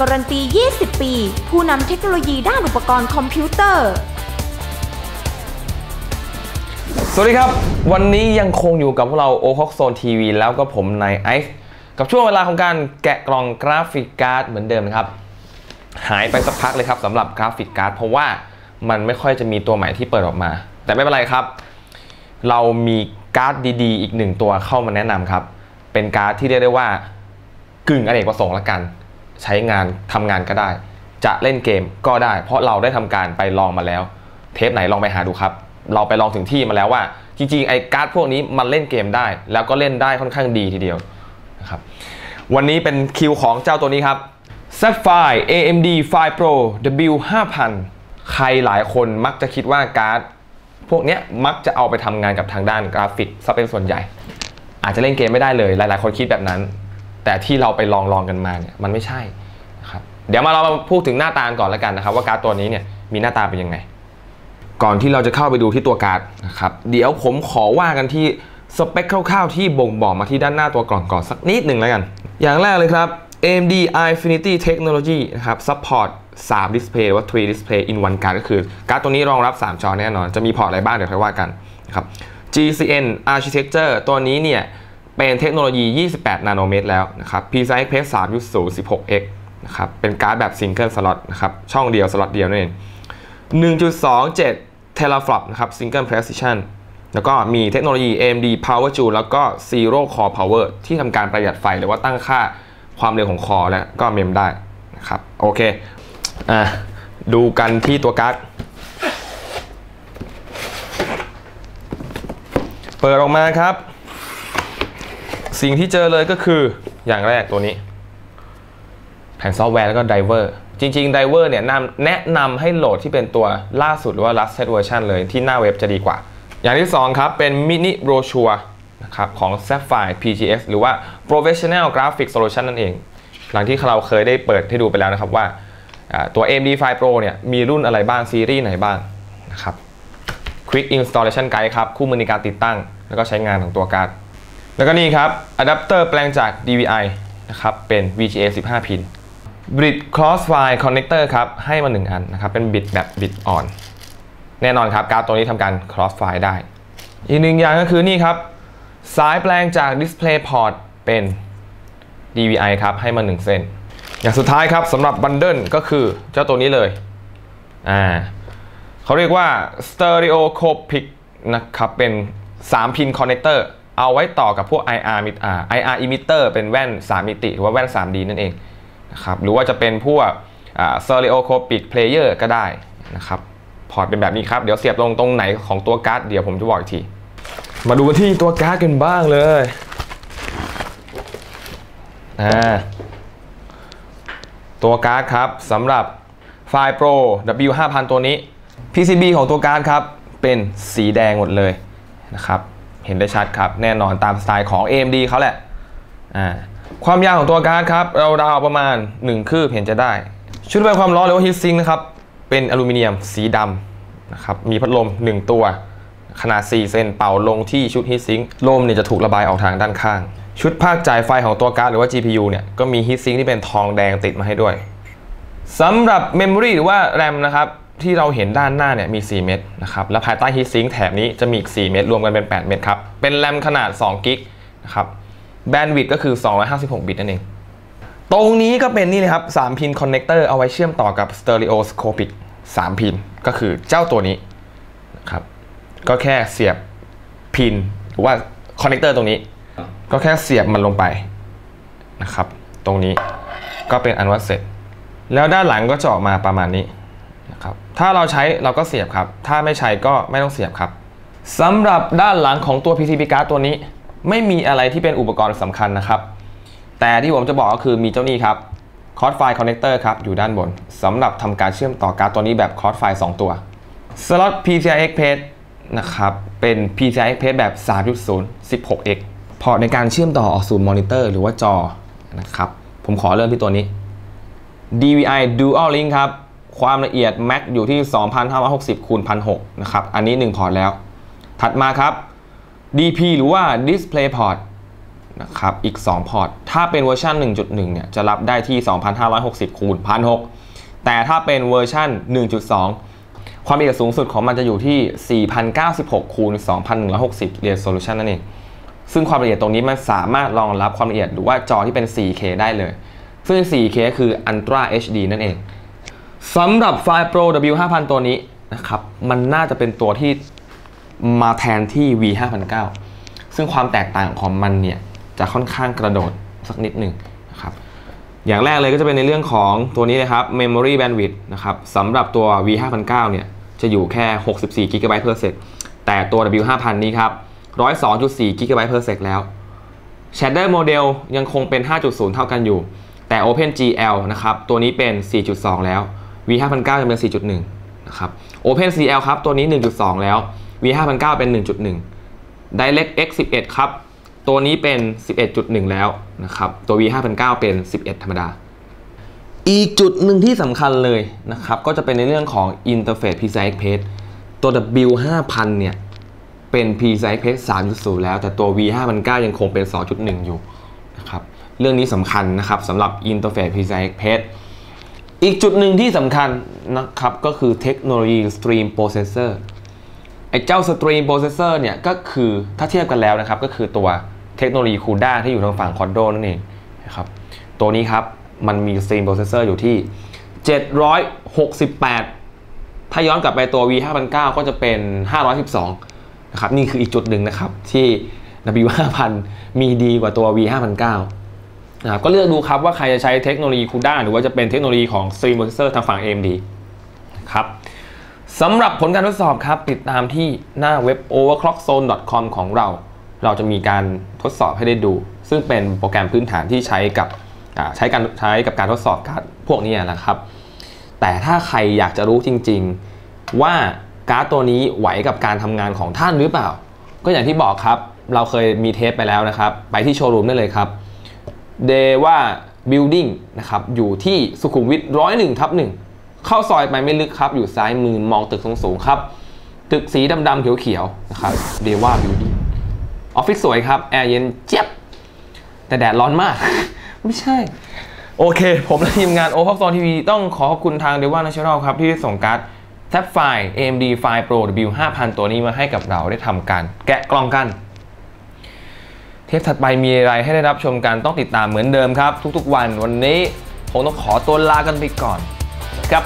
การันตี 20 ปี ผู้นำเทคโนโลยีด้านอุปกรณ์คอมพิวเตอร์ สวัสดีครับ วันนี้ยังคงอยู่กับพวกเราโอคอกโซนทีวีแล้วก็ผมนายไอซ์กับช่วงเวลาของการแกะกล่องกราฟิกการ์ดเหมือนเดิมนะครับ หายไปสักพักเลยครับสำหรับกราฟิกการ์ดเพราะว่ามันไม่ค่อยจะมีตัวใหม่ที่เปิดออกมา แต่ไม่เป็นไรครับ เรามีการ์ดดีๆ อีกหนึ่งตัวเข้ามาแนะนำครับ เป็นการ์ดที่เรียกได้ว่ากึ่งอเนกประสงค์ละกัน ใช้งานทำงานก็ได้ จะเล่นเกมก็ได้ เพราะเราได้ทำการไปลองมาแล้ว เทปไหนลองไปหาดูครับ เราไปลองถึงที่มาแล้วว่า จริงๆไอ้การ์ดพวกนี้มันเล่นเกมได้ แล้วก็เล่นได้ค่อนข้างดีทีเดียวนะครับวันนี้เป็นคิวของเจ้าตัวนี้ครับ Sapphire AMD Fire Pro W 5000ใครหลายคนมักจะคิดว่าการ์ดพวกนี้มักจะเอาไปทำงานกับทางด้านกราฟิกซะเป็นส่วนใหญ่ อาจจะเล่นเกมไม่ได้เลย หลายๆ คนคิดแบบนั้น แต่ที่เราไปลองลองกันมาเนี่ยมันไม่ใช่นะครับเดี๋ยวมาเรามาพูดถึงหน้าตาก่อนแล้วกันนะครับ ว่าการ์ดตัวนี้เนี่ยมีหน้าตาเป็นยังไง ก่อนที่เราจะเข้าไปดูที่ตัวการ์ดนะครับเดี๋ยวผมขอว่ากันที่สเปคคร่าวๆที่บ่งบอกมาที่ด้านหน้าตัวกล่องก่อนสักนิดหนึ่งแล้วกัน อย่างแรกเลยครับ AMD Infinity Technology นะครับ support 3 display หรือว่า 3 display in one card ก็คือ การ์ดตัวนี้รองรับ 3 จอแน่นอน จะมีพอร์ตอะไรบ้างเดี๋ยวค่อยว่ากันนะครับ GCN Architecture ตัวนี้เนี่ย เป็นเทคโนโลยี 28 นาโนเมตรแล้วนะครับ PCI Express 3.0 16x นะครับ เป็นการ์ดแบบ Single Slot นะครับ ช่องเดียวสล็อตเดียวนั่นเอง 1.27 teraflop นะครับ single precision แล้วก็มีเทคโนโลยี AMD Power Joule แล้วก็ Zero Core Power ที่ทำการประหยัดไฟหรือว่าตั้งค่าความเร็วของคอและก็เมมได้นะครับ โอเค อะ ดูกันที่ตัวการ์ด เปิดออกมาครับ สิ่งที่เจอเลยก็คืออย่างแรกตัวนี้ แผ่นซอฟต์แวร์แล้วก็ไดเวอร์จริงๆไดเวอร์เนี่ยนำแนะนำให้โหลดที่เป็นตัวล่าสุดหรือว่า latest version เลยที่หน้าเว็บจะดีกว่า อย่างที่ 2 ครับ เป็นมินิโรชัวนะครับของ Sapphire PGX หรือว่า Professional Graphic Solution นั่นเอง หลังที่เราเคยได้เปิดให้ดูไปแล้วนะครับว่าอ่าตัว AMD Fire Pro เนี่ยมีรุ่นอะไรบ้าง ซีรีส์ไหนบ้างนะครับ Quick Installation Guide ครับ คู่มือในการติดตั้ง แล้วก็ใช้งานของตัวการ์ด แล้วก็นี่ครับอะแดปเตอร์แปลงจาก DVI นะครับเป็น VGA 15 พิน Bridge Crossfire Connector ครับให้มา 1 อันนะครับเป็นบิดแบบบิดอ่อน แน่นอนครับการ์ดตัวนี้ทำการ Crossfire ได้ อีกหนึ่งอย่างก็คือนี่ครับ สายแปลงจาก Display Port เป็น DVI ครับให้มา 1 เส้น อย่างสุดท้ายครับสำหรับบันเดิลก็คือเจ้าตัวนี้เลยอ่าเขาเรียกว่า stereocopic นะครับเป็น 3 พินคอน เอาไว้ต่อกับพวก IR mid- อ่า IR emitter เป็นแว่น 3 มิติ หรือว่าแว่น 3D นั่นเองนะครับหรือว่าจะเป็นพวกอ่า Stereoscopic player ก็ได้นะครับพอร์ตเป็นแบบนี้ครับ เดี๋ยวเสียบลงตรงไหนของตัวการ์ดเดี๋ยวผมจะบอกอีกที มาดูกันที่ตัวการ์ดกันบ้างเลยอ่าตัวการ์ดครับสำหรับ Fire Pro W5000 ตัวนี้ PCB ของตัวการ์ดครับ เป็นสีแดงหมดเลยนะครับ เห็นได้ชัดครับ แน่นอนตามสไตล์ของ AMD เขาแหละความยาวของตัวการ์ดครับ เราดาวประมาณ 1 คืบเห็นจะได้ ชุดระบายความร้อนหรือว่า heat sink นะครับ เป็นอลูมิเนียมสีดำนะครับมีพัดลม 1 ตัว ขนาด 4 เซนเป่าลงที่ชุด heat sink ลมเนี่ยจะถูกระบายออกทางด้านข้าง ชุดภาคจ่ายไฟของตัวการ์ดหรือว่า GPU เนี่ยก็มี heat sink ที่เป็นทองแดงติดมาให้ด้วยสำหรับ Memory หรือว่า RAM นะครับ ที่เราเห็นด้านหน้าเนี่ยมี 4 เม็ดนะครับ และภายใต้ Heat Sink แถบนี้จะมีอีก 4 เม็ดรวมกันเป็น 8 เม็ดครับ เป็น RAM ขนาด 2 กิกนะครับ Bandwidth ก็คือ 256 บิตนั่นเอง ตรงนี้ก็เป็นนี่เลยครับ 3 พินคอนเนคเตอร์เอาไว้เชื่อมต่อกับ Stereoscopic 3 พิน ก็คือเจ้าตัวนี้นะครับ ก็แค่เสียบพินหรือว่าคอนเนคเตอร์ตรงนี้ ก็แค่เสียบมันลงไปนะครับ ตรงนี้ก็เป็นอันว่าเสร็จ แล้วด้านหลังก็จะออกมาประมาณนี้ นะครับถ้าเราใช้เราก็เสียบครับ ถ้าไม่ใช้ก็ไม่ต้องเสียบครับสำหรับด้านหลังของตัว PCB card ตัวนี้ ไม่มีอะไรที่เป็นอุปกรณ์สำคัญนะครับ แต่ที่ผมจะบอกก็คือมีเจ้านี้ครับคอร์สไฟล์คอนเนคเตอร์ครับอยู่ด้านบนสำหรับทำการเชื่อมต่อการ์ดตัวนี้แบบคอร์สไฟล์2ตัวสล็อต PCI Express นะครับเป็น PCI Express แบบ 3.0 16x พอในการเชื่อมต่อออกสู่มอนิเตอร์หรือว่าจอนะครับผมขอเริ่มที่ตัวนี้ DVI Dual Link ครับ ความละเอียด Mac อยู่ที่ 2560คูณ1006นะครับ อันนี้ 1 พอร์ตแล้ว ถัดมาครับ DP หรือว่า Display Port นะครับอีก 2 พอร์ต ถ้าเป็นเวอร์ชัน1.1 เนี่ย จะรับได้ที่ 2560คูณ1006แต่ถ้าเป็นเวอร์ชัน1.2 ความละเอียดสูงสุดของมันจะอยู่ที่ 4096คูณ2160 Resolution นั่นเอง ซึ่งความละเอียดตรงนี้มันสามารถรองรับความละเอียดหรือว่าจอที่เป็น 4K ได้เลย ซึ่ง 4K คือ Ultra HD นั่นเอง สำหรับไฟล์ Pro W5000 ตัวนี้นะครับ มันน่าจะเป็นตัวที่มาแทนที่ V5009 ซึ่งความแตกต่างของมันเนี่ย จะค่อนข้างกระโดดสักนิดหนึ่งนะครับอย่างแรกเลยก็จะเป็นในเรื่องของตัวนี้นะครับ Memory Bandwidth นะครับสำหรับตัว V5009 เนี่ย จะอยู่แค่ 64 GB per sec แต่ตัว W5000 นี้ครับ 102.4 GB per sec แล้ว Shader Model ยังคงเป็น 5.0 เท่ากันอยู่ แต่ OpenGL นะครับ ตัวนี้เป็น 4.2 แล้ว V 5 0 0จะเป็น 4.1 นะครับ OpenCL ครับ ตัวนี้ 1.2 แล้ว V 5 0 0เป็น 1.1 DirectX 11ครับ ตัวนี้เป็น 11.1 แล้วนะครับ ตัว V 5 0 0เป็น 11 ธรรมดา อีกจุดหนึ่งที่สำคัญเลยนะครับ ก็จะเป็นในเรื่องของ Interface PCI Express ตัว W 5 0 0เนี่ยเป็น PCI Express 3.0 แล้ว แต่ตัว V5009 ยังคงเป็น 2.1 อยู่นะครับ เรื่องนี้สำคัญนะครับสำหรับ Interface PCI Express อีกจุดหนึ่งที่สำคัญนะครับก็คือเทคโนโลยี Stream Processor ไอ้เจ้า Stream Processor เนี่ยก็คือถ้าเทียบกันแล้วนะครับ ก็คือตัวเทคโนโลยี CUDA ที่อยู่ทางฝั่ง Quadro นั่นเองนะครับตัวนี้ครับ มันมี Stream Processor อยู่ที่ 768 ถ้าย้อนกลับไปตัว V 5 0 0ก็จะเป็น 512นะครับนี่คืออีกจุดหนึ่งนะครับที่ W5000 มีดีกว่าตัว V 5 0 0 นะครับก็เลือกดูครับว่าใครจะใช้เทคโนโลยี CUDA หรือว่าจะเป็นเทคโนโลยีของ Stream Processor ทางฝั่ง AMD ครับสำหรับผลการทดสอบครับ ติดตามที่หน้าเว็บ overclockzone.com ของเรา เราจะมีการทดสอบให้ได้ดู ซึ่งเป็นโปรแกรมพื้นฐานที่ใช้กับใช้การใช้กับการทดสอบการพวกนี้นะครับ แต่ถ้าใครอยากจะรู้จริง ๆ ว่าการ์ดตัวนี้ไหวกับการทำงานของท่านหรือเปล่า ก็อย่างที่บอกครับ เราเคยมีเทปไปแล้วนะครับ ไปที่โชว์รูมได้เลยครับ เดว่าบิลดิ้งนะครับอยู่ที่สุขุมวิทร้อยหนึ่งทับหนึ่งเข้าซอยไปไม่ลึกครับ อยู่ซ้ายมือมองตึกสูงๆครับ ตึกสีดำๆเขียวๆนะครับเดว่าบิลดิ้งออฟฟิศสวยครับ แอร์เย็นเจี๊ยบ แต่แดดร้อนมาก ไม่ใช่ โอเค ผมและทีมงาน o p o x o n TV ต้องขอขอบคุณทาง d e v a National ครับ ที่ได้ส่งการ์ดแท็บไฟล์ AMD File Pro W5000 ตัวนี้มาให้กับเราได้ทำการแกะกล่องกัน ทปถัดไปมีอะไรให้ได้รับชมกันต้องติดตามเหมือนเดิมครับ ทุกๆวันวันนี้ผมต้องขอตัวลากันไปก่อนครับ